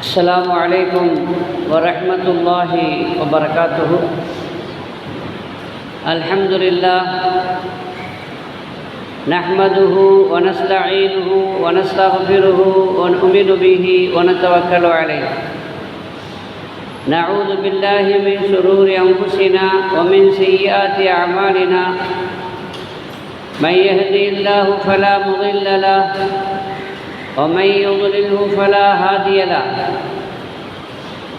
السلام عليكم ورحمة الله وبركاته. الحمد لله نحمده ونستعينه ونستغفره ونؤمن به ونتوكل عليه. نعوذ بالله من شرور أنفسنا ومن سيئات أعمالنا. من يهدي الله فلا مضل له ومن يضلله فلا هادي له.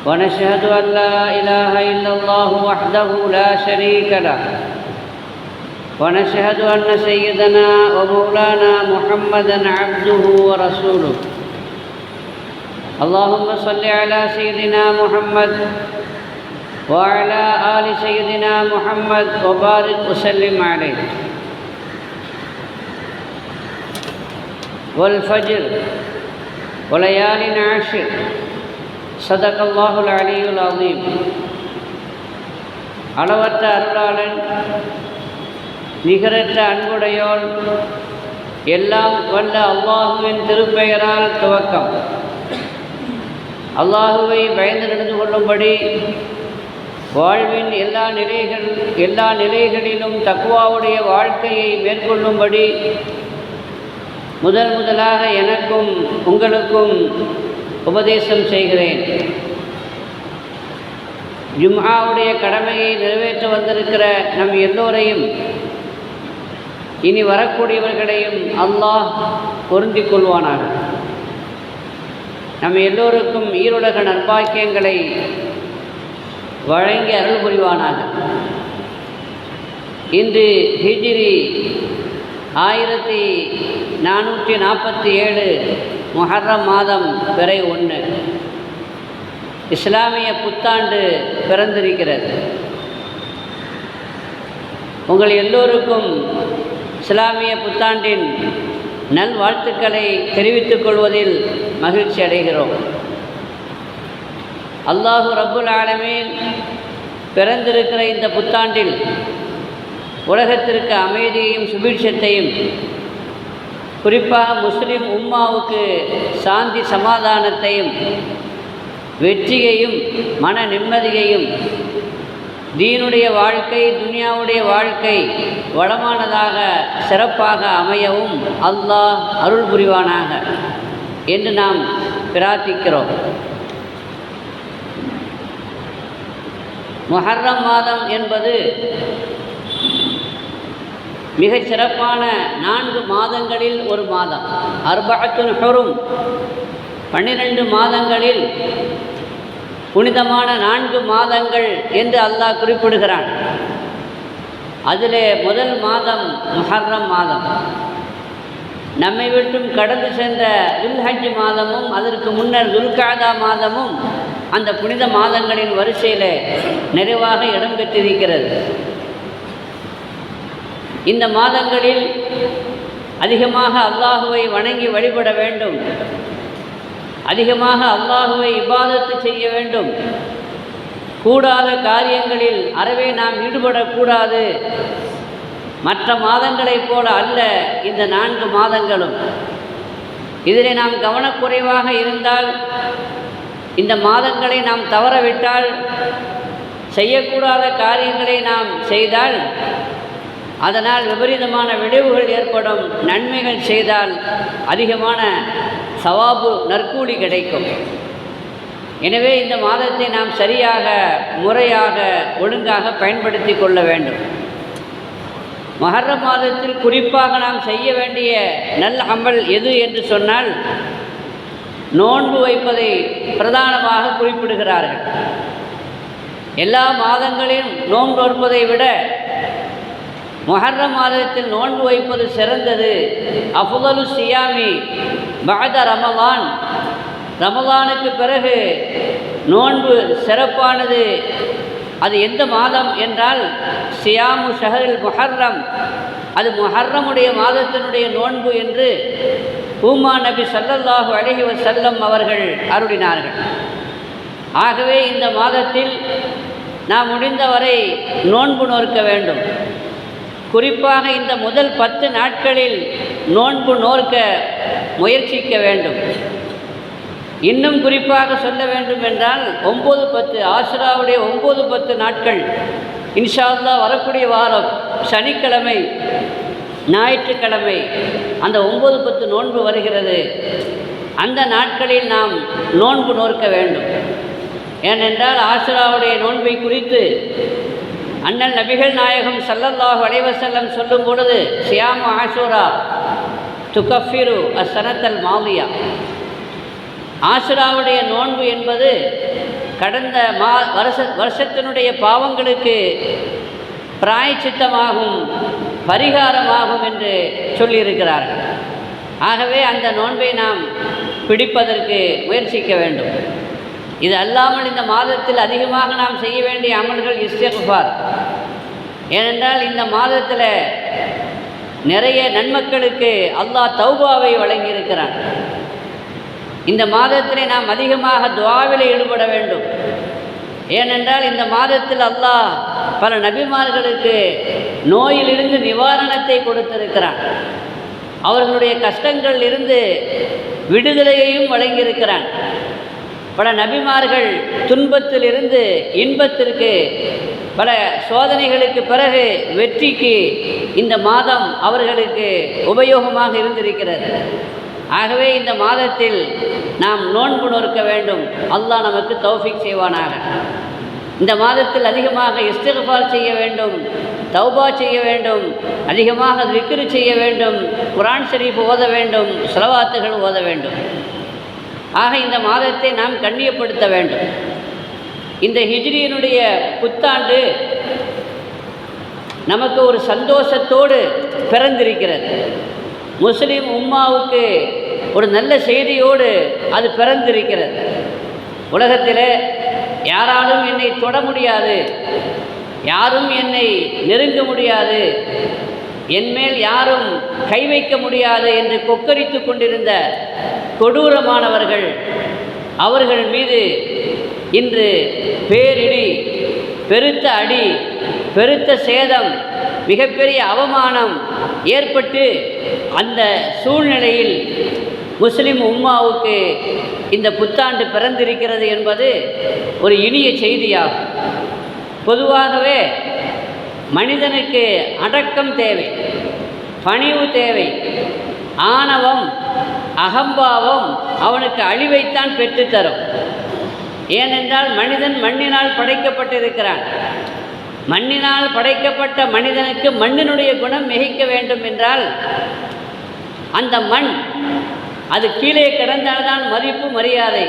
ونشهد أن لا إله إلا الله وحده لا شريك له. ونشهد أن سيدنا ومولانا محمدا عبده ورسوله. اللهم صل على سيدنا محمد وعلى آل سيدنا محمد وبارك وسلم عليه. والفجر وليال عشر صدق الله العلي العظيم அளவற்ற அருளாளன் நிகரற்ற அன்புடையோன் எல்லாம் வல்ல அல்லாஹுவின் திருப்பெயரால் துவக்கம் அல்லாஹுவை பயந்து நடந்து கொள்ளும்படி வாழ்வின் எல்லா நிலைகள் எல்லா நிலைகளிலும் தக்குவாவுடைய வாழ்க்கையை மேற்கொள்ளும்படி முதல் முதலாக எனக்கும் உங்களுக்கும் உபதேசம் செய்கிறேன். ஜும்ஹாவுடைய கடமையை நிறைவேற்ற வந்திருக்கிற நம் எல்லோரையும் இனி வரக்கூடியவர்களையும் அல்லாஹ் பொருந்திக் கொள்வானாக. நம் எல்லோருக்கும் ஈருலக நற்பாக்கியங்களை வழங்கி அருள் புரிவானாக. இன்று ஹிஜிரி ஆயிரத்தி நானூற்றி நாற்பத்தி ஏழு மொஹர்ரம் மாதம் பிறை ஒன்று. இஸ்லாமிய புத்தாண்டு பிறந்திருக்கிறது. உங்கள் எல்லோருக்கும் இஸ்லாமிய புத்தாண்டின் நல்வாழ்த்துக்களை தெரிவித்துக் கொள்வதில் மகிழ்ச்சி அடைகிறோம். அல்லாஹு ரபுல் ஆலமீன் பிறந்திருக்கிற இந்த புத்தாண்டில் உலகத்திற்கு அமைதியையும் சுபீட்சத்தையும் குறிப்பாக முஸ்லீம் உம்மாவுக்கு சாந்தி சமாதானத்தையும் வெற்றியையும் மன நிம்மதியையும் தீனுடைய வாழ்க்கை துனியாவுடைய வாழ்க்கை வளமானதாக சிறப்பாக அமையவும் அல்லாஹ் அருள் புரிவானாக என்று நாம் பிரார்த்திக்கிறோம். மொஹர்ரம் மாதம் என்பது மிகச் சிறப்பான நான்கு மாதங்களில் ஒரு மாதம். அர்பத்துல் ஹொரும். பன்னிரண்டு மாதங்களில் புனிதமான நான்கு மாதங்கள் என்று அல்லாஹ் குறிப்பிடுகிறான். அதிலே முதல் மாதம் முஹர்ரம் மாதம். நம்மை விட்டும் கடந்து சென்ற துல்ஹஜ் மாதமும் அதற்கு முன்னர் துல்காதா மாதமும் அந்த புனித மாதங்களின் வரிசையில் நிறைவாக இடம்பெற்றிருக்கிறது. இந்த மாதங்களில் அதிகமாக அல்லாஹுவை வணங்கி வழிபட வேண்டும். அதிகமாக அல்லாஹுவை இபாதத்து செய்ய வேண்டும். கூடாத காரியங்களில் அறவே நாம் ஈடுபடக்கூடாது. மற்ற மாதங்களைப் போல அல்ல இந்த நான்கு மாதங்களும். இதில் நாம் கவனக்குறைவாக இருந்தால் இந்த மாதங்களை நாம் தவறவிட்டால் செய்யக்கூடாத காரியங்களை நாம் செய்தால் அதனால் விபரீதமான விளைவுகள் ஏற்படும். நன்மைகள் செய்தால் அதிகமான சவாபு நற்கூலி கிடைக்கும். எனவே இந்த மாதத்தை நாம் சரியாக முறையாக ஒழுங்காக பயன்படுத்தி கொள்ள வேண்டும். மகர மாதத்தில் குறிப்பாக நாம் செய்ய வேண்டிய நல்ல அமல் எது என்று சொன்னால் நோன்பு வைப்பதை பிரதானமாக குறிப்பிடுகிறார்கள். எல்லா மாதங்களிலும் நோன்பு வைப்பதை விட மொஹர்ர மாதத்தில் நோன்பு வைப்பது சிறந்தது. அஃபுதலு சியாமி பகத ரமலான். ரமலானுக்கு பிறகு நோன்பு சிறப்பானது. அது எந்த மாதம் என்றால் சியாமு ஷஹரில் முஹர்ரம். அது முஹர்ரமுடைய மாதத்தினுடைய நோன்பு என்று பூமா நபி சல்லல்லாஹு அலஹி வசல்லம் அவர்கள் அருளினார்கள். ஆகவே இந்த மாதத்தில் நாம் முடிந்தவரை நோன்பு நோற்க வேண்டும். குறிப்பாக இந்த முதல் பத்து நாட்களில் நோன்பு நோர்க்க முயற்சிக்க வேண்டும். இன்னும் குறிப்பாக சொல்ல வேண்டும் என்றால் ஒம்பது பத்து ஆசுராவுடைய ஒம்பது பத்து நாட்கள் இன்ஷால்லா வரக்கூடிய வாரம் சனிக்கிழமை ஞாயிற்றுக்கிழமை அந்த ஒம்பது பத்து நோன்பு வருகிறது. அந்த நாட்களில் நாம் நோன்பு நோற்க வேண்டும். ஏனென்றால் ஆசுராவுடைய நோன்பை குறித்து அண்ணன் நபிகள் நாயகம் சல்லல்லாஹ் அலைஹி சொல்லும் பொழுது சியாம ஆஷூரா துகஃபிரு அசனத்தல் மாவியா ஆசுராவுடைய நோன்பு என்பது கடந்த மா வருஷ வருஷத்தினுடைய பாவங்களுக்கு பிராய்ச்சித்தமாகும் பரிகாரமாகும் என்று சொல்லியிருக்கிறார்கள். ஆகவே அந்த நோன்பை நாம் பிடிப்பதற்கு முயற்சிக்க வேண்டும். இது அல்லாமல் இந்த மாதத்தில் அதிகமாக நாம் செய்ய வேண்டிய அமல்கள் இஸ்திஃபார் ஏனென்றால் இந்த மாதத்தில் நிறைய நன்மக்களுக்கு அல்லாஹ் தௌபாவை வழங்கியிருக்கிறான். இந்த மாதத்திலே நாம் அதிகமாக துவாவில் ஈடுபட வேண்டும். ஏனென்றால் இந்த மாதத்தில் அல்லாஹ் பல நபிமார்களுக்கு நோயிலிருந்து நிவாரணத்தை கொடுத்திருக்கிறான். அவர்களுடைய கஷ்டங்கள் இருந்து விடுதலையையும் வழங்கியிருக்கிறான். பல நபிமார்கள் துன்பத்திலிருந்து இன்பத்திற்கு பல சோதனைகளுக்கு பிறகு வெற்றிக்கு இந்த மாதம் அவர்களுக்கு உபயோகமாக இருந்திருக்கிறது. ஆகவே இந்த மாதத்தில் நாம் நோன்பு நொறுக்க வேண்டும். அல்லாஹ் நமக்கு தௌஃபிக் செய்வானாக. இந்த மாதத்தில் அதிகமாக இஸ்திகபால் செய்ய வேண்டும் தௌபா செய்ய வேண்டும் அதிகமாக விக்ரு செய்ய வேண்டும் குரான் ஷரீஃப் ஓத வேண்டும் செலவாத்துகள் ஓத வேண்டும். ஆக இந்த மாதத்தை நாம் கண்ணியப்படுத்த வேண்டும். இந்த ஹிஜ்ரியினுடைய புத்தாண்டு நமக்கு ஒரு சந்தோஷத்தோடு பிறந்திருக்கிறது. முஸ்லீம் உம்மாவுக்கு ஒரு நல்ல செய்தியோடு அது பிறந்திருக்கிறது. உலகத்தில் யாராலும் என்னை தொட முடியாது. யாரும் என்னை நெருங்க முடியாது. என்மேல் யாரும் கை வைக்க முடியாது என்று கொக்கரித்து கொண்டிருந்த கொடூரமானவர்கள். அவர்கள் மீது இன்று பேரிடி பெருத்த அடி பெருத்த சேதம் மிகப்பெரிய அவமானம் ஏற்பட்டு அந்த சூழ்நிலையில் முஸ்லிம் உம்மாவுக்கு இந்த புத்தாண்டு பிறந்திருக்கிறது என்பது ஒரு இனிய செய்தியாகும். பொதுவாகவே மனிதனுக்கு அடக்கம் தேவை பணிவு தேவை ஆணவம் அகம்பாவம் அவனுக்கு அழிவைத்தான் பெற்றுத்தரும். ஏனென்றால் மனிதன் மண்ணினால் படைக்கப்பட்டிருக்கிறான். மண்ணினால் படைக்கப்பட்ட மனிதனுக்கு மண்ணினுடைய குணம் மிகைக்க வேண்டும் என்றால் அந்த மண் அது கீழே கிடந்தால்தான் மதிப்பு மரியாதை.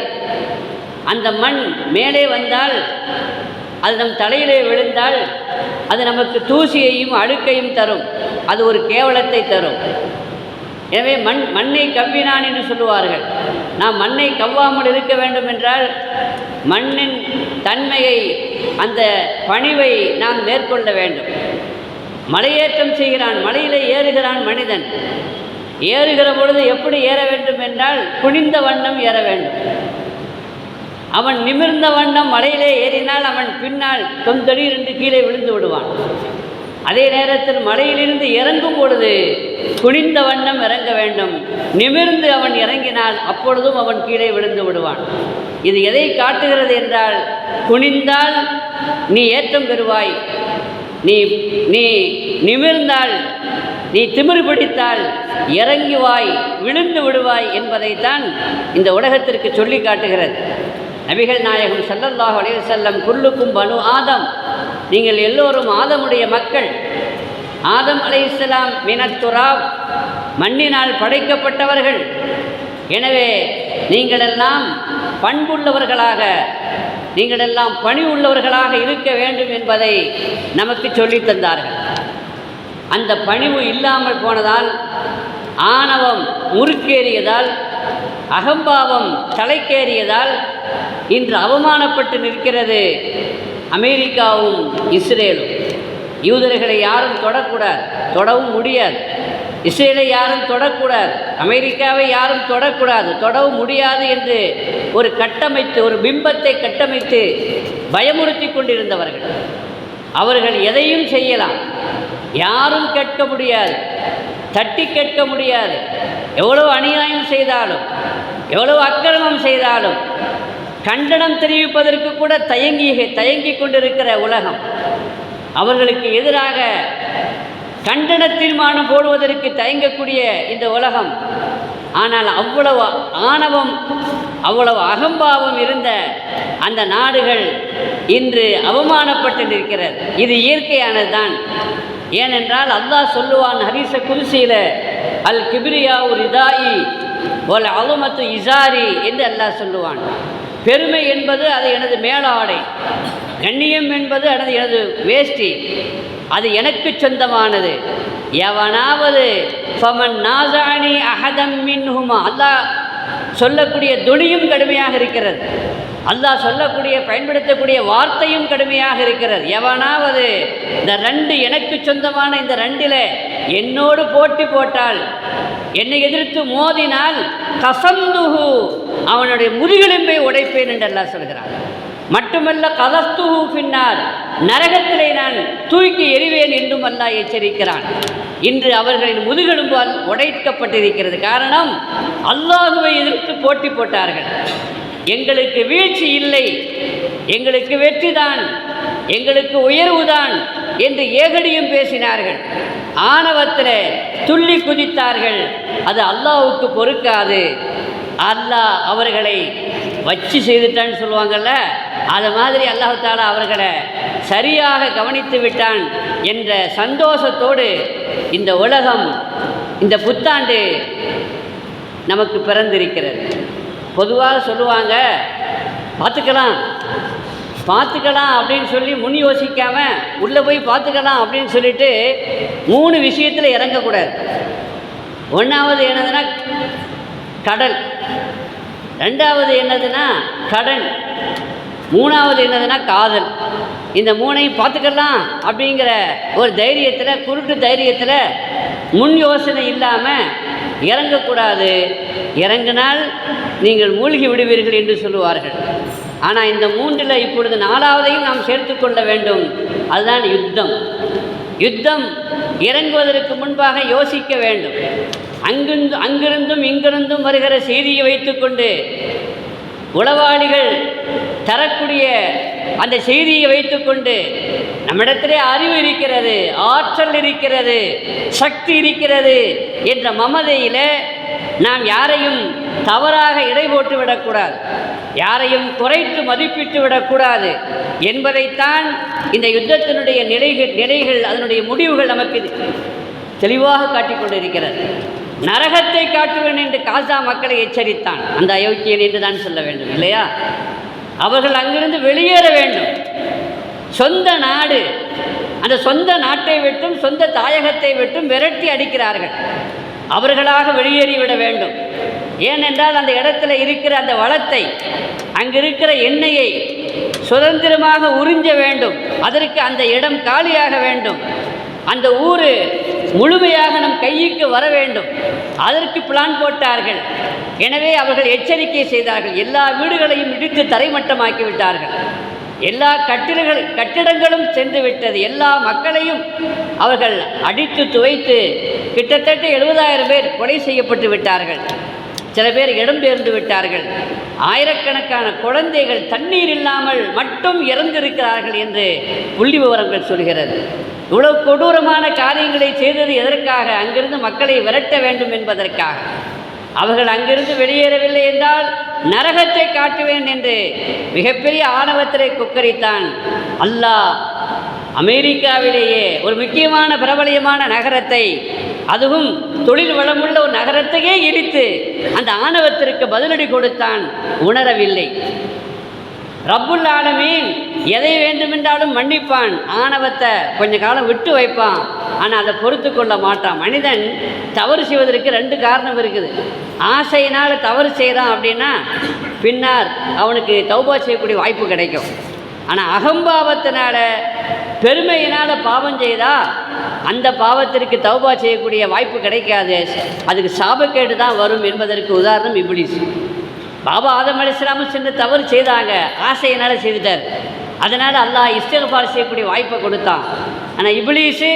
அந்த மண் மேலே வந்தால் அது நம் தலையிலே விழுந்தால் அது நமக்கு தூசியையும் அழுக்கையும் தரும். அது ஒரு கேவலத்தை தரும். எனவே மண் மண்ணை கவ்வினான் என்று சொல்லுவார்கள். நாம் மண்ணை கவ்வாமல் இருக்க வேண்டும் என்றால் மண்ணின் தன்மையை அந்த பணிவை நாம் மேற்கொள்ள வேண்டும். மலையேற்றம் செய்கிறான் மலையில் ஏறுகிறான் மனிதன். ஏறுகிற பொழுது எப்படி ஏற வேண்டும் என்றால் குனிந்த வண்ணம் ஏற வேண்டும். அவன் நிமிர்ந்த வண்ணம் மலையிலே ஏறினால் அவன் பின்னால் தொந்தடீர் ரெண்டு கீழே விழுந்து விடுவான். அதே நேரத்தில் மலையிலிருந்து இறங்கும் பொழுது குனிந்த வண்ணம் இறங்க வேண்டும். நிமிர்ந்து அவன் இறங்கினால் அப்பொழுதும் அவன் கீழே விழுந்து விடுவான். இது எதை காட்டுகிறது என்றால் குனிந்தால் நீ ஏற்றம் பெறுவாய். நீ நீ நிமிர்ந்தால் நீ திமிரு பிடித்தால் இறங்கி வாய் விழுந்து விடுவாய் என்பதைத்தான் இந்த உலகத்திற்கு சொல்லி காட்டுகிறது. நபிகள் நாயகம் சல்லல்லாஹ் அலைய செல்லம் குல்லுக்கும் பனு ஆதம் நீங்கள் எல்லோரும் ஆதமுடைய மக்கள். ஆதம் அலை இஸ்லாம் மினத்துராவ் மண்ணினால் படைக்கப்பட்டவர்கள். எனவே நீங்களெல்லாம் பண்புள்ளவர்களாக நீங்களெல்லாம் பணி உள்ளவர்களாக இருக்க வேண்டும் என்பதை நமக்கு சொல்லித் தந்தார்கள். அந்த பணிவு இல்லாமல் போனதால் ஆணவம் முறுக்கேறியதால் அகம்பாவம் தலைக்கேறியதால் இன்று அவமானப்பட்டு நிற்கிறது. அமெரிக்காவும் இஸ்ரேலும். யூதர்களை யாரும் தொடக்கூடாது. தொடவும் முடியாது. இஸ்ரேலை யாரும் தொடக்கூடாது. அமெரிக்காவை யாரும் தொடக்கூடாது. தொடவும் முடியாது என்று ஒரு கட்டமைத்து ஒரு பிம்பத்தை கட்டமைத்து பயமுறுத்தி கொண்டிருந்தவர்கள். அவர்கள் எதையும் செய்யலாம். யாரும் கேட்க முடியாது. தட்டி கேட்க முடியாது. எவ்வளவு அநியாயம் செய்தாலும் எவ்வளவு அக்கிரமம் செய்தாலும் கண்டனம் தெரிவிப்பதற்கு கூட தயங்கி தயங்கி கொண்டிருக்கிற உலகம். அவர்களுக்கு எதிராக கண்டன தீர்மானம் போடுவதற்கு தயங்கக்கூடிய இந்த உலகம். ஆனால் அவ்வளவு ஆணவம் அவ்வளவு அகம்பாவம் இருந்த அந்த நாடுகள் இன்று அவமானப்பட்டு நிற்கிறது. இது இயற்கையானது தான் ஏனென்றால் அல்லாஹ் சொல்லுவான் ஹரிச குருசியில் அல் கிபிரியா ஒரு இதாயி ஒல் அவமத்து இசாரி என்று அல்லாஹ் சொல்லுவான். பெருமை என்பது அது எனது மேலாடை. கண்ணியம் என்பது எனது எனது வேஷ்டி. அது எனக்கு சொந்தமானது. எவனாவது ஃபமன் நாசானி அஹதம் மின்ஹுமா? அல்லாஹ் சொல்லக்கூடிய துணியும் கடுமையாக இருக்கிறது. அல்லாஹ் சொல்லக்கூடிய பயன்படுத்தக்கூடிய வார்த்தையும் கடுமையாக இருக்கிறது. எவனாவது இந்த ரெண்டு எனக்கு சொந்தமான இந்த ரெண்டில் என்னோடு போட்டி போட்டால் என்னை எதிர்த்து மோதினால் கசந்துகு அவனுடைய முதுகெலும்பை உடைப்பேன் என்று எல்லாம் சொல்கிறான். மட்டுமல்ல கதஸ்து பின்னால் நரகத்திலே நான் தூக்கி எறிவேன் என்றும் அல்லாஹ் எச்சரிக்கிறான். இன்று அவர்களின் முதுகெலும்பால் உடைக்கப்பட்டிருக்கிறது. காரணம் அல்லாஹுவை எதிர்த்து போட்டி போட்டார்கள். எங்களுக்கு வீழ்ச்சி இல்லை. எங்களுக்கு வெற்றிதான் எங்களுக்கு உயர்வுதான் என்று ஏகடியும் பேசினார்கள். ஆணவத்தில் துள்ளி குதித்தார்கள். அது அல்லாவுக்கு பொறுக்காது. அல்லாஹ் அவர்களை வச்சு செய்துட்டான்னு சொல்லுவாங்கள்ல அது மாதிரி அல்லாஹால அவர்களை சரியாக கவனித்து விட்டான் என்ற சந்தோஷத்தோடு இந்த உலகம் இந்த புத்தாண்டு நமக்கு பிறந்திருக்கிறது. பொதுவாக சொல்லுவாங்க பார்த்துக்கலாம் பார்த்துக்கலாம் அப்படின்னு சொல்லி முன் யோசிக்காம உள்ளே போய் பார்த்துக்கலாம் அப்படின்னு சொல்லிட்டு மூணு விஷயத்தில் இறங்கக்கூடாது. ஒன்றாவது என்னதுன்னா கடல். ரெண்டாவது என்னதுன்னா கடன். மூணாவது என்னதுன்னா காதல். இந்த மூணையும் பார்த்துக்கலாம் அப்படிங்கிற ஒரு தைரியத்தில் குருட்டு தைரியத்தில் முன் யோசனை இல்லாமல் இறங்கக்கூடாது. இறங்கினால் நீங்கள் மூழ்கி விடுவீர்கள் என்று சொல்லுவார்கள். ஆனால் இந்த மூன்றில் இப்பொழுது நாலாவதையும் நாம் சேர்த்து கொள்ள வேண்டும். அதுதான் யுத்தம். யுத்தம் இறங்குவதற்கு முன்பாக யோசிக்க வேண்டும். அங்கிருந்து அங்கிருந்தும் இங்கிருந்தும் வருகிற செய்தியை வைத்துக்கொண்டு உளவாளிகள் தரக்கூடிய அந்த செய்தியை வைத்துக்கொண்டு நம்மிடத்திலே அறிவு இருக்கிறது ஆற்றல் இருக்கிறது சக்தி இருக்கிறது என்ற மமதையில் நாம் யாரையும் தவறாக இடை போட்டு விடக்கூடாது யாரையும் குறைத்து மதிப்பிட்டு விடக்கூடாது என்பதைத்தான் இந்த யுத்தத்தினுடைய நிலைகள் நிலைகள் அதனுடைய முடிவுகள் நமக்கு தெளிவாக காட்டிக் கொண்டிருக்கிறது. நரகத்தை காட்டுவேன் என்று காசா மக்களை எச்சரித்தான். அந்த அயோக்கியன் என்று தான் சொல்ல வேண்டும் இல்லையா? அவர்கள் அங்கிருந்து வெளியேற வேண்டும். சொந்த நாடு அந்த சொந்த நாட்டை விட்டும் சொந்த தாயகத்தை விட்டும் விரட்டி அடிக்கிறார்கள். அவர்களாக வெளியேறிவிட வேண்டும். ஏனென்றால் அந்த இடத்துல இருக்கிற அந்த வளத்தை அங்கு இருக்கிற எண்ணெயை சுதந்திரமாக உறிஞ்ச வேண்டும். அதற்கு அந்த இடம் காலியாக வேண்டும். அந்த ஊர் முழுமையாக நம் கைக்கு வர வேண்டும். அதற்கு பிளான் போட்டார்கள். எனவே அவர்கள் எச்சரிக்கை செய்தார்கள். எல்லா வீடுகளையும் இடித்து தரைமட்டமாக்கி விட்டார்கள். எல்லா கட்டிடங்கள் கட்டிடங்களும் சென்று விட்டது. எல்லா மக்களையும் அவர்கள் அடித்து துவைத்து கிட்டத்தட்ட எழுபதாயிரம் பேர் கொலை செய்யப்பட்டு விட்டார்கள். சில பேர் இடம்பெயர்ந்து விட்டார்கள். ஆயிரக்கணக்கான குழந்தைகள் தண்ணீர் இல்லாமல் மட்டும் இறந்திருக்கிறார்கள் என்று புள்ளி விவரங்கள் சொல்கிறது. இவ்வளவு கொடூரமான காரியங்களை செய்தது எதற்காக? அங்கிருந்து மக்களை விரட்ட வேண்டும் என்பதற்காக. அவர்கள் அங்கிருந்து வெளியேறவில்லை என்றால் நரகத்தை காட்டுவேன் என்று மிகப்பெரிய ஆணவத்திலே கொக்கரித்தான். அல்லாஹ் அமெரிக்காவிலேயே ஒரு முக்கியமான பிரபலியமான நகரத்தை அதுவும் தொழில் வளமுள்ள ஒரு நகரத்தையே இடித்து அந்த ஆணவத்திற்கு பதிலடி கொடுத்தான். உணரவில்லை. ரப்புல் ஆலமீன் எதை வேண்டுமென்றாலும் மன்னிப்பான். ஆணவத்தை கொஞ்ச காலம் விட்டு வைப்பான். ஆனால் அதை பொறுத்து கொள்ள மாட்டான். மனிதன் தவறு செய்வதற்கு ரெண்டு காரணம் இருக்குது. ஆசையினால் தவறு செய்கிறான் அப்படின்னா பின்னார் அவனுக்கு தௌபா செய்யக்கூடிய வாய்ப்பு கிடைக்கும். ஆனால் அகம்பாவத்தினால பெருமையினால் பாவம் செய்தால் அந்த பாவத்திற்கு தௌபா செய்யக்கூடிய வாய்ப்பு கிடைக்காது. அதுக்கு சாபக்கேடு தான் வரும் என்பதற்கு உதாரணம் இப்படி பாபா ஆதம் அலிஸ்லாமும் சென்று தவறு செய்தாங்க ஆசையினால் செய்துட்டார். அதனால் அல்லாஹ் இஸ்தகபால் செய்யக்கூடிய வாய்ப்பை கொடுத்தான். ஆனால் இபிலீசு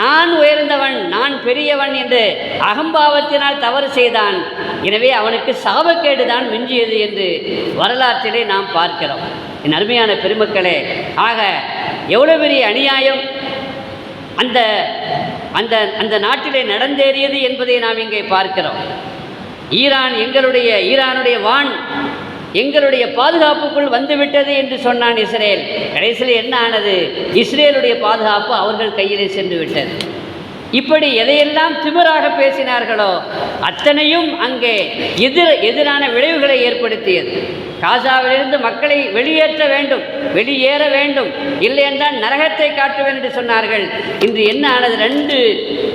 நான் உயர்ந்தவன் நான் பெரியவன் என்று அகம்பாவத்தினால் தவறு செய்தான். எனவே அவனுக்கு சாபக்கேடு தான் மிஞ்சியது என்று வரலாற்றிலே நாம் பார்க்கிறோம். என் அருமையான பெருமக்களே ஆக எவ்வளோ பெரிய அநியாயம். அந்த அந்த அந்த நாட்டிலே நடந்தேறியது என்பதை நாம் இங்கே பார்க்கிறோம். ஈரான் எங்களுடைய ஈரானுடைய வான் எங்களுடைய பாதுகாப்புக்குள் வந்துவிட்டது என்று சொன்னான் இஸ்ரேல். கடைசியில் என்ன ஆனது? இஸ்ரேலுடைய பாதுகாப்பு அவர்கள் கையிலே சென்று விட்டது. இப்படி எதையெல்லாம் திமிராக பேசினார்களோ அத்தனையும் அங்கே எதிர் எதிரான விளைவுகளை ஏற்படுத்தியது. காசாவிலிருந்து மக்களை வெளியேற்ற வேண்டும் வெளியேற வேண்டும் இல்லை என்றால் நரகத்தை காட்டுவேன் என்று சொன்னார்கள். இன்று என்ன ஆனது? ரெண்டு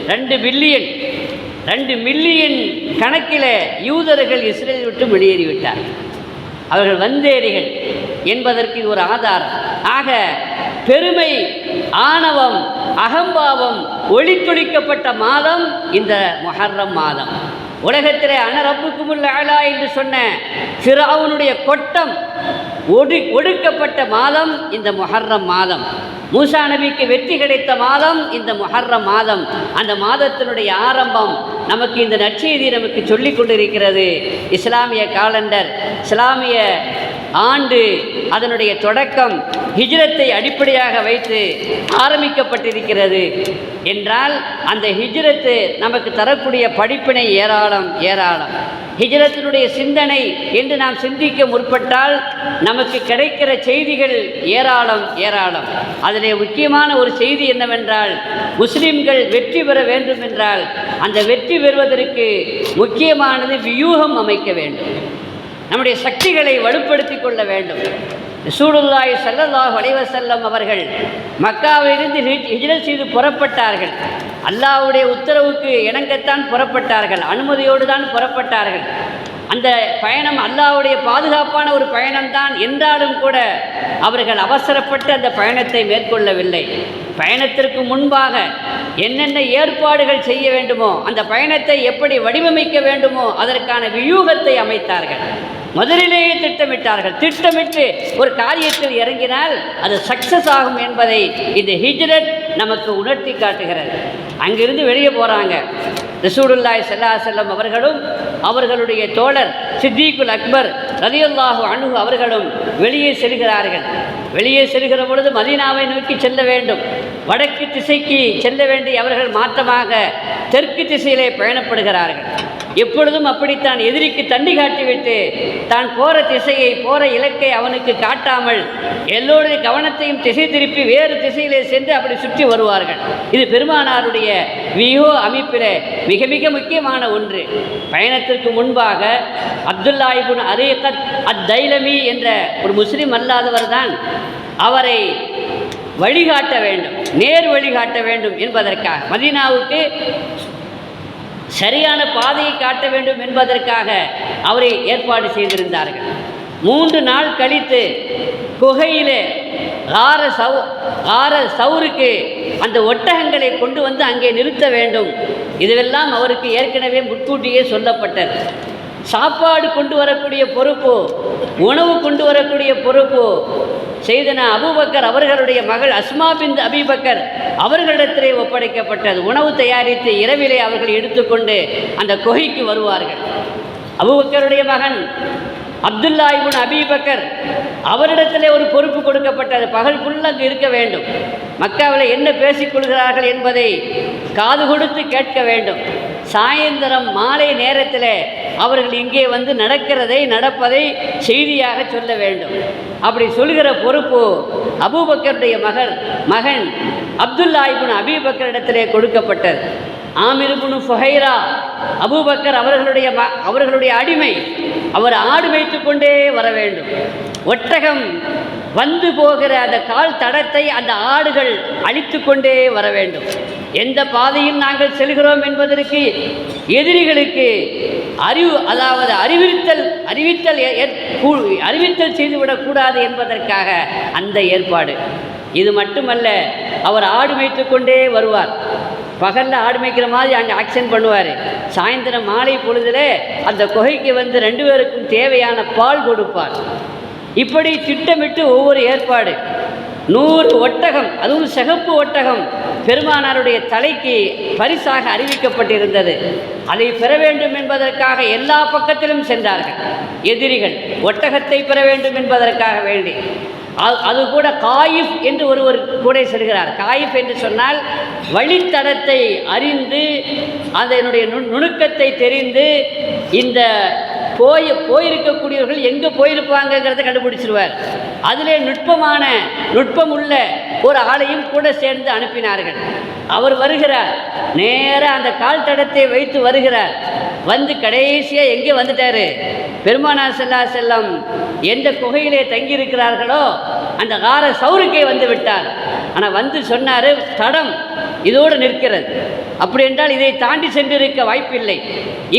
ரெண்டு பில்லியன் ரெண்டு மில்லியன் கணக்கில் யூதர்கள் இஸ்ரேல் விட்டு வெளியேறிவிட்டார்கள் அவர்கள் வந்தேரிகள் என்பதற்கு இது ஒரு ஆதாரம். ஆக பெருமை ஆணவம் அகம்பாவம் ஒளித்துளிக்கப்பட்ட மாதம் இந்த மொஹர்ரம் மாதம். உலகத்திலே அனரப்புக்குமுள்ள ஆளா என்று சொன்ன சிறாவுனுடைய கொட்டம் ஒடு ஒடுக்கப்பட்ட மாதம் இந்த மொஹர்ரம் மாதம். மூசா நபிக்கு வெற்றி கிடைத்த மாதம் இந்த மொஹர்ரம் மாதம். அந்த மாதத்தினுடைய ஆரம்பம் நமக்கு இந்த நற்செய்தி நமக்கு சொல்லிக் கொண்டிருக்கிறது. இஸ்லாமிய காலண்டர் இஸ்லாமிய ஆண்டு அதனுடைய தொடக்கம் ஹிஜ்ரத்தை அடிப்படையாக வைத்து ஆரம்பிக்கப்பட்டிருக்கிறது. என்றால் அந்த ஹிஜ்ரத்து நமக்கு தரக்கூடிய படிப்பினை ஏராளம் ஏராளம். ஹிஜ்ரத்தினுடைய சிந்தனை என்று நாம் சிந்திக்க முற்பட்டால் நமக்கு கிடைக்கிற செய்திகள் ஏராளம் ஏராளம். அதிலே முக்கியமான ஒரு செய்தி என்னவென்றால் முஸ்லிம்கள் வெற்றி பெற வேண்டும் என்றால் அந்த வெற்றி பெறுவதற்கு முக்கியமானது வியூகம் அமைக்க வேண்டும். நம்முடைய சக்திகளை வலுப்படுத்திக் கொள்ள வேண்டும். சூடுல்லாய் சல்லல்லாஹு அலைவசல்லம் அவர்கள் மக்காவிலிருந்து ஹிஜ்- ஹிஜ்ரத் செய்து புறப்பட்டார்கள். அல்லாவுடைய உத்தரவுக்கு இணங்கத்தான் புறப்பட்டார்கள். அனுமதியோடு தான் புறப்பட்டார்கள். அந்த பயணம் அல்லாவுடைய பாதுகாப்பான ஒரு பயணம்தான் என்றாலும் கூட அவர்கள் அவசரப்பட்டு அந்த பயணத்தை மேற்கொள்ளவில்லை. பயணத்திற்கு முன்பாக என்னென்ன ஏற்பாடுகள் செய்ய வேண்டுமோ அந்த பயணத்தை எப்படி வடிவமைக்க வேண்டுமோ அதற்கான வியூகத்தை அமைத்தார்கள். முதலிலேயே திட்டமிட்டார்கள். திட்டமிட்டு ஒரு காரியத்தில் இறங்கினால் அது சக்சஸ் ஆகும் என்பதை இந்த ஹிஜ்ரத் நமக்கு உணர்த்தி காட்டுகிறது. அங்கிருந்து வெளியே போகிறாங்க ரசூலுல்லாய் செல்லா செல்லம் அவர்களும் அவர்களுடைய தோழர் சித்திகுல் அக்பர் ரலியுல்லாஹு அன்ஹு அவர்களும் வெளியே செல்கிறார்கள். வெளியே செல்கிற பொழுது மதீனாவை நோக்கி செல்ல வேண்டும். வடக்கு திசைக்கு செல்ல வேண்டிய அவர்கள் மாற்றமாக தெற்கு திசையிலே பயணப்படுகிறார்கள். எப்பொழுதும் அப்படித்தான் எதிரிக்கு தண்ணி காட்டிவிட்டு தான் போற திசையை போற இலக்கை அவனுக்கு காட்டாமல் எல்லோருடைய கவனத்தையும் திசை திருப்பி வேறு திசையிலே சென்று அப்படி சுற்றி வருவார்கள். இது பெருமானாருடைய வியூ அமைப்பில் மிக மிக முக்கியமான ஒன்று. பயணத்திற்கு முன்பாக அப்துல்லா இபுன் அரீகத் அத் தைலமி என்ற ஒரு முஸ்லீம் அல்லாதவர் தான் அவரை வழிகாட்ட வேண்டும் நேர் வழிகாட்ட வேண்டும் என்பதற்காக மதீனாவுக்கு சரியான பாதையை காட்ட வேண்டும் என்பதற்காக அவரை ஏற்பாடு செய்திருந்தார்கள். மூன்று நாள் கழித்து குகையிலே ஆர சவு ஆர சவுருக்கு அந்த ஒட்டகங்களை கொண்டு வந்து அங்கே நிறுத்த வேண்டும். இதுவெல்லாம் அவருக்கு ஏற்கனவே முன்கூட்டியே சொல்லப்பட்டது. சாப்பாடு கொண்டு வரக்கூடிய பொறுப்பு உணவு கொண்டு வரக்கூடிய பொறுப்பு செய்தன அபுபக்கர் அவர்களுடைய மகள் அஸ்மா பின் அபிபக்கர் அவர்களிடத்திலே ஒப்படைக்கப்பட்டது. உணவு தயாரித்து இரவிலே அவர்கள் எடுத்துக்கொண்டு அந்த குகைக்கு வருவார்கள். அபுபக்கருடைய மகன் அப்துல்லா இப்னு அபிபக்கர் அவரிடத்திலே ஒரு பொறுப்பு கொடுக்கப்பட்டது. பகல் புல் அங்கு இருக்க வேண்டும். மக்காவில் என்ன பேசிக் கொள்கிறார்கள் என்பதை காது கொடுத்து கேட்க வேண்டும். சாயந்தரம் மாலை நேரத்தில் அவர்கள் இங்கே வந்து நடக்கிறதை நடப்பதை செய்தியாக சொல்ல வேண்டும். அப்படி சொல்கிற பொறுப்பு அபூபக்கருடைய மகர் மகன் அப்துல்லா இப்னு அபீபக்கரிடத்திலே கொடுக்கப்பட்டது. ஆமிருபுனு ஃபுஹைரா அபூபக்கர் அவர்களுடைய ம அவர்களுடைய அடிமை. அவர் ஆடு மேய்த்து கொண்டே வர வேண்டும். ஒட்டகம் வந்து போகிற அந்த கால் தடத்தை அந்த ஆடுகள் அழித்து கொண்டே வர வேண்டும். எந்த பாதையில் நாங்கள் செல்கிறோம் என்பதற்கு எதிரிகளுக்கு அறிவு அதாவது அறிவித்தல் அறிவித்தல் ஏ- ஏற்- கூ- அறிவித்தல் செய்துவிடக்கூடாது என்பதற்காக அந்த ஏற்பாடு. இது மட்டுமல்ல அவர் ஆடு மேய்த்து கொண்டே வருவார். பகலில் ஆடு மேய்க்கிற மாதிரி அங்கே ஆக்ஷன் பண்ணுவார். சாயந்தரம் மாலை பொழுதில் அந்த குகைக்கு வந்து ரெண்டு பேருக்கும் தேவையான பால் கொடுப்பார். இப்படி திட்டமிட்டு ஒவ்வொரு ஏற்பாடு. நூறு ஒட்டகம் அதுவும் சிகப்பு ஒட்டகம் பெருமானாருடைய தலைக்கு பரிசாக அறிவிக்கப்பட்டிருந்தது. அதை பெற வேண்டும் என்பதற்காக எல்லா பக்கத்திலும் சென்றார்கள். எதிரிகள் ஒட்டகத்தை பெற வேண்டும் என்பதற்காக வேண்டி. அது- அது கூட காயிஃப் என்று ஒருவர் கூட செல்கிறார். காயிஃப் என்று சொன்னால் வழித்தடத்தை அறிந்து அதனுடைய நுணுக்கத்தை தெரிந்து இந்த போய் போயிருக்கக்கூடியவர்கள் எங்கே போயிருப்பாங்கங்கிறத கண்டுபிடிச்சிருவார். அதிலே நுட்பமான நுட்பம் உள்ள ஒரு ஆளையும் கூட சேர்ந்து அனுப்பினார்கள். அவர் வருகிறார். நேராக அந்த கால் தடத்தை வைத்து வருகிறார். வந்து கடைசியாக எங்கே வந்துட்டாரு? பெருமானா செல்லா செல்லம் எந்த குகையிலே தங்கியிருக்கிறார்களோ அந்த கார சௌருக்கே வந்து விட்டார். ஆனால் வந்து சொன்னார் தடம் இதோடு நிற்கிறது. அப்படி என்றால் இதை தாண்டி சென்றிருக்க வாய்ப்பில்லை.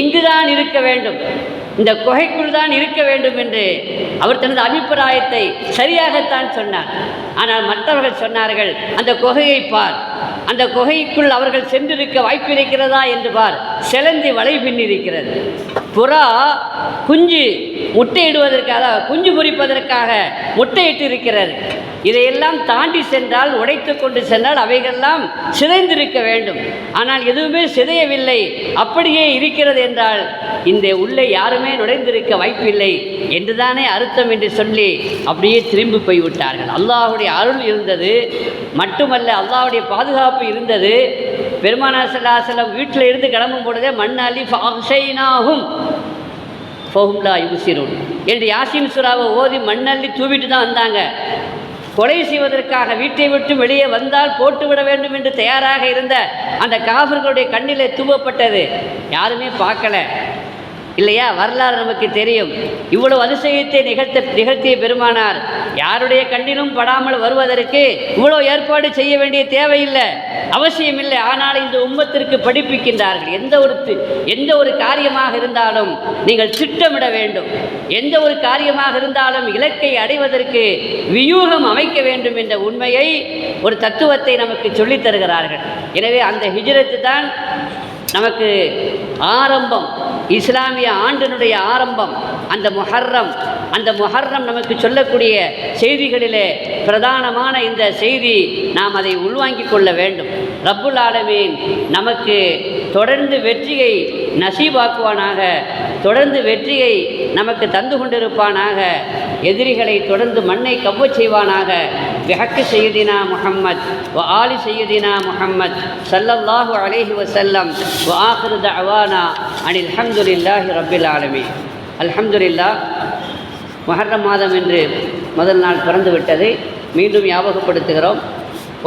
இங்குதான் இருக்க வேண்டும். இந்த குகைக்குள் தான் இருக்க வேண்டும் என்று அவர் தனது அபிப்பிராயத்தை சரியாகத்தான் சொன்னார். ஆனால் மற்றவர்கள் சொன்னார்கள் அந்த குகையை பார். அந்த குகைக்குள் அவர்கள் சென்றிருக்க வாய்ப்பிருக்கிறதா என்று பார். செலந்தி வலை பின்னிருக்கிறது. புறா குஞ்சு முட்டையிடுவதற்காக குஞ்சு பொறிப்பதற்காக முட்டையிட்டு இருக்கிறது இதையெல்லாம் தாண்டி சென்றால் உடைத்து கொண்டு சென்றால் அவைகள்லாம் சிதைந்திருக்க வேண்டும். ஆனால் எதுவுமே சிதையவில்லை. அப்படியே இருக்கிறது என்றால் இந்த உள்ளே யாருமே நுழைந்திருக்க வாய்ப்பில்லை என்றுதானே அர்த்தம் என்று சொல்லி அப்படியே திரும்பி போய்விட்டார்கள். அல்லாஹுடைய அருள் இருந்தது. மட்டுமல்ல அல்லாஹுடைய பாதுகாப்பு இருந்தது. பெருமானா வீட்டில் இருந்து கிளம்பும் பொழுதே மண்ணாலி ஃபாஹைனாகும் ஃபோஹும்லா யுசிரூன் என்று யாசின் சுறாவை ஓதி மண்ணள்ளி தூவிட்டு தான் வந்தாங்க. கொலை செய்வதற்காக வீட்டை விட்டு வெளியே வந்தால் போட்டுவிட வேண்டும் என்று தயாராக இருந்த அந்த காஃபர்களுடைய கண்ணிலே தூவப்பட்டது. யாருமே பார்க்கல. இல்லையா? வரலாறு நமக்கு தெரியும். இவ்வளவு அதிசயத்தை நிகழ்த்த நிகழ்த்திய பெருமானார். யாருடைய கண்ணிலும் படாமல் வருவதற்கு இவ்வளோ ஏற்பாடு செய்ய வேண்டிய தேவையில்லை. அவசியம் இல்லை ஆனால் இந்த உம்மத்திற்கு படிப்பிக்கின்றார்கள். எந்த ஒரு எந்த ஒரு காரியமாக இருந்தாலும் நீங்கள் திட்டமிட வேண்டும். எந்த ஒரு காரியமாக இருந்தாலும் இலக்கை அடைவதற்கு வியூகம் அமைக்க வேண்டும் என்ற உண்மையை ஒரு தத்துவத்தை நமக்கு சொல்லித் தருகிறார்கள். எனவே அந்த ஹிஜ்ரத்து தான் நமக்கு ஆரம்பம். இஸ்லாமிய ஆண்டினுடைய ஆரம்பம் அந்த முஹர்ரம் அந்த முஹர்ரம் நமக்கு சொல்லக்கூடிய செய்திகளிலே பிரதானமான இந்த செய்தி நாம் அதை உள்வாங்கிக் கொள்ள வேண்டும். ரப்புல் ஆலமீன் நமக்கு தொடர்ந்து வெற்றியை நசீபாக்குவானாக தொடர்ந்து வெற்றியை நமக்கு தந்து கொண்டிருப்பானாக எதிரிகளை தொடர்ந்து மண்ணை கவ்வச் செய்வானாக பிஹக்கு செய்யதினா முஹம்மத் வ ஆலி செய்யதினா முஹம்மத் ஸல்லல்லாஹு அலைஹி வஸல்லம் வ ஆஹிரு தஅவானா அனில் ஹம்துலில்லாஹி ரப்பில் ஆலமி அல்ஹம்துலில்லாஹ் முஹர்ரம் மாதம் என்று முதல் நாள் பிறந்து விட்டதை. மீண்டும் ஞாபகப்படுத்துகிறோம்.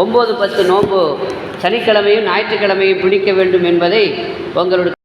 ஒம்பது பத்து நோன்பு சனிக்கிழமையும் ஞாயிற்றுக்கிழமையும் பிடிக்க வேண்டும் என்பதை உங்களுடைய